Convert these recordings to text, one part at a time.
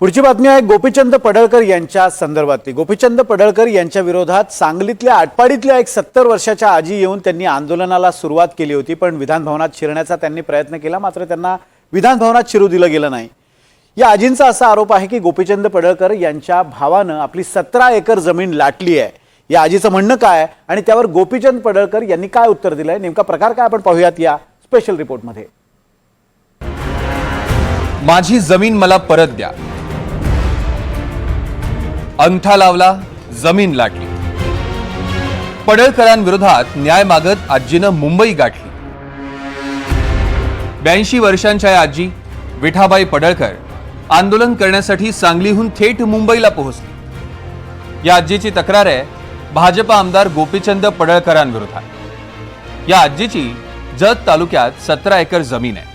पुढची बातमी आहे गोपीचंद पडळकर यांच्या संदर्भातली. गोपीचंद पडळकर यांच्या विरोधात सांगलीतल्या आटपाडीतल्या एक सत्तर वर्षाच्या आजी येऊन त्यांनी आंदोलनाला सुरुवात केली होती पण विधानभवनात शिरण्याचा त्यांनी प्रयत्न केला मात्र त्यांना विधानभवनात शिरू दिलं गेलं नाही. या आजींचा असा आरोप आहे की गोपीचंद पडळकर यांच्या भावानं आपली सतरा एकर जमीन लाटली आहे. या आजीचं म्हणणं काय? आणि त्यावर गोपीचंद पडळकर यांनी काय उत्तर दिलं आहे नेमका प्रकार काय आपण पाहूयात या स्पेशल रिपोर्टमध्ये माझी जमीन मला परत द्या. अंगठा लावला जमीन लाटली. पडळकरांविरोधात न्याय मागत आजीनं मुंबई गाठली. ब्याऐंशी वर्षांच्या या आजी विठाबाई पडळकर आंदोलन करण्यासाठी सांगलीहून थेट मुंबईला पोहोचली. या आजीची तक्रार आहे भाजप आमदार गोपीचंद पडळकरांविरोधात. या आजीची जत तालुक्यात सतरा एकर जमीन आहे.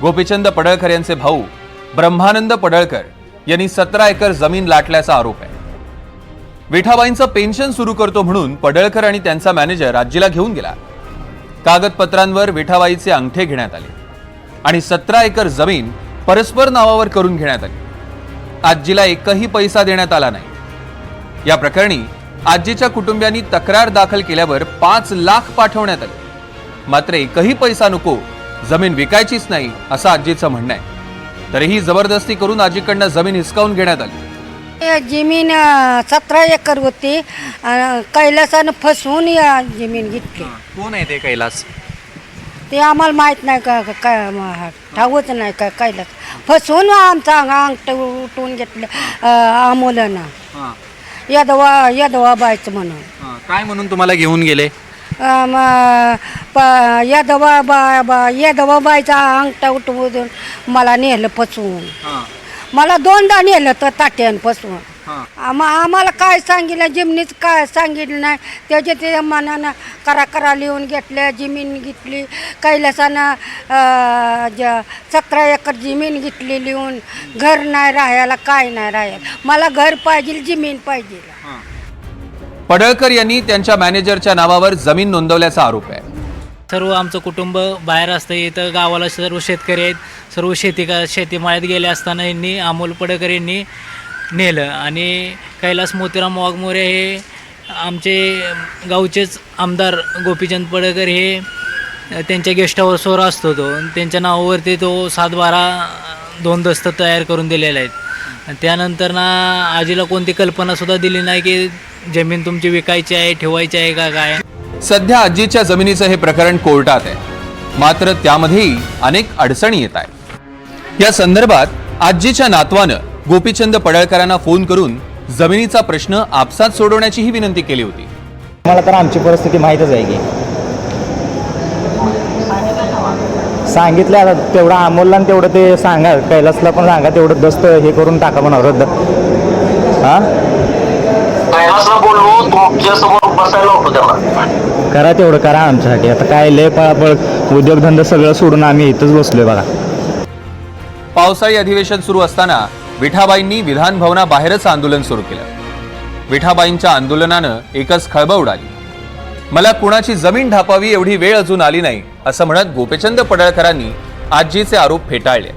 गोपीचंद पडळकर यांचे भाऊ ब्रह्मानंद पडळकर यांनी सतरा एकर जमीन लाटल्याचा आरोप आहे. विठाबाईंचं पेन्शन सुरू करतो म्हणून पडळकर आणि त्यांचा मॅनेजर आजीला घेऊन गेला. कागदपत्रांवर विठाबाईचे अंगठे घेण्यात आले आणि सतरा एकर जमीन परस्पर नावावर करून घेण्यात आली. आजीला एकही पैसा देण्यात आला नाही. या प्रकरणी आजीच्या कुटुंबियांनी तक्रार दाखल केल्यावर पाच लाख पाठवण्यात आले. मात्र एकही पैसा नको जमीन विकायचीच नाही असं आजीचं म्हणणं आहे. तरीही जबरदस्ती करून आजीकडनं जमीन हिसकावून घेण्यात आली. जमीन सतरा एकर होती. अं, कैलासानं फसवून या जमीन घेतली. कोण आहे ते कैलास? ते आम्हाला माहीत नाही का का- काय म- ठाऊच नाही का कैलास. फसवून आमचा अंगठ उठवून घेतलं अं, अमोलानं यदवा यदवा बायचं म्हणून. काय म्हणून तुम्हाला घेऊन गेले? अं, म- प- यदवा बा बा यदवा बायचा अंगठा उठवून मला नेलं फसवून. मला दोनदा नेलं तर ताट्यानं आम्हा आम्हाला काय सांगितलं? जिमनीच काय सांगितलं नाही? त्याच्या ते मनानं करा करा लिहून घेतल्या जमीन घेतली. कैलासानं अं, ज सतरा एकर जमीन घेतली लिहून. घर नाही राहायला काय नाही राहायला. मला घर पाहिजे जमीन पाहिजे. पडळकर यांनी त्यांच्या मॅनेजरच्या नावावर जमीन नोंदवल्याचा आरोप आहे. सर्व आमचं कुटुंब बाहेर असतं इथं गावाला सर्व शेतकरी आहेत सर्व शेती का शेतीमाळ्यात गेले असताना यांनी अमोल पडकर यांनी नेलं. आणि कैलास मोतीराम वाघमोरे हे आमचे गावचेच आमदार गोपीचंद पडकर हे त्यांच्या गेस्ट हाऊसवर असतो तो. त्यांच्या नावावरती तो सात बारा दोन दस्त तयार करून दिलेले आहेत. आणि त्यानंतर ना आजीला कोणती कल्पनासुद्धा दिली नाही की जमीन तुमची विकायची आहे ठेवायची आहे का काय? सध्या आजीच्या जमिनीचं हे प्रकरण कोर्टात आहे. मात्र त्यामध्येही अनेक अडचणी येत आहेत. या संदर्भात आजीच्या नातवानं गोपीचंद पडळकरांना फोन करून जमिनीचा प्रश्न आपसात सोडवण्याचीही विनंती केली होती. मला तर आमची परिस्थिती माहीतच आहे की सांगितलं आता तेवढं अमोलला आणि तेवढं ते सांगा कैलासला पण सांगा तेवढं दस्त हे करून टाका म्हणा रद्द. हां? कैलासला बोललो बसायला होतो त्याला करा तेवढं करा आमच्यासाठी. आता काय लय पळापळ उद्योगधंदा सगळं सोडून आम्ही इथंच बसलोय बघा. पावसाळी अधिवेशन सुरू असताना विठाबाईंनी विधान भवनाबाहेरच आंदोलन सुरू केलं. विठाबाईंच्या आंदोलनानं एकच खळबळ उडाली. मला कुणाची जमीन ढापावी एवढी वेळ अजून आली नाही असं म्हणत गोपीचंद पडळकरांनी आजीचे आरोप फेटाळले.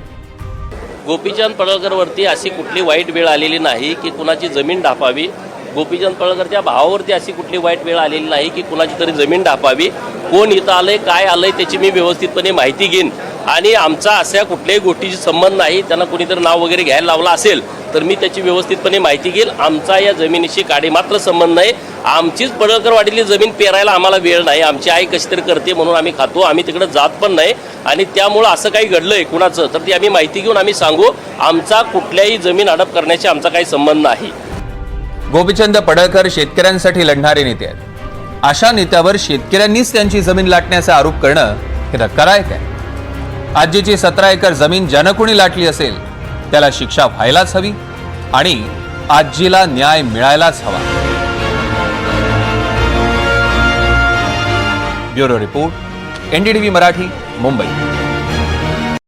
गोपीचंद पडळकरवरती अशी कुठली वाईट वेळ आलेली नाही की कुणाची जमीन ढापावी. गोपीचंद पळकरच्या भावावरती अशी कुठली वाईट वेळ आलेली नाही की कुणाची तरी जमीन ढापावी. कोण इथं आलंय काय आलंय त्याची मी व्यवस्थितपणे माहिती घेईन. आणि आमचा अशा कुठल्याही गोष्टीशी संबंध नाही त्यांना कोणीतरी नाव वगैरे घ्यायला लावलं असेल तर मी त्याची व्यवस्थितपणे माहिती घेईल आमचा या जमिनीशी काडी मात्र संबंध नाही. आमचीच पडळकर वाढलेली जमीन पेरायला आम्हाला वेळ नाही. आमची आई कशी तरी करते म्हणून आम्ही खातो आम्ही तिकडे जात पण नाही. आणि त्यामुळं असं काही घडलंय कुणाचं तर ती आम्ही माहिती घेऊन आम्ही सांगू आमचा कुठल्याही जमीन अडप करण्याशी आमचा काही संबंध नाही. गोपीचंद पडळकर शेतकऱ्यांसाठी लढणारे नेते आहेत. अशा नेत्यावर शेतकऱ्यांनीच त्यांची जमीन लाटण्याचा आरोप करणं हे धक्कादायक आहे. आजीची सतरा एकर जमीन ज्यानं कोणी लाटली असेल त्याला शिक्षा व्हायलाच हवी आणि आजीला न्याय मिळायलाच हवा. Bureau report NDTV Marathi Mumbai.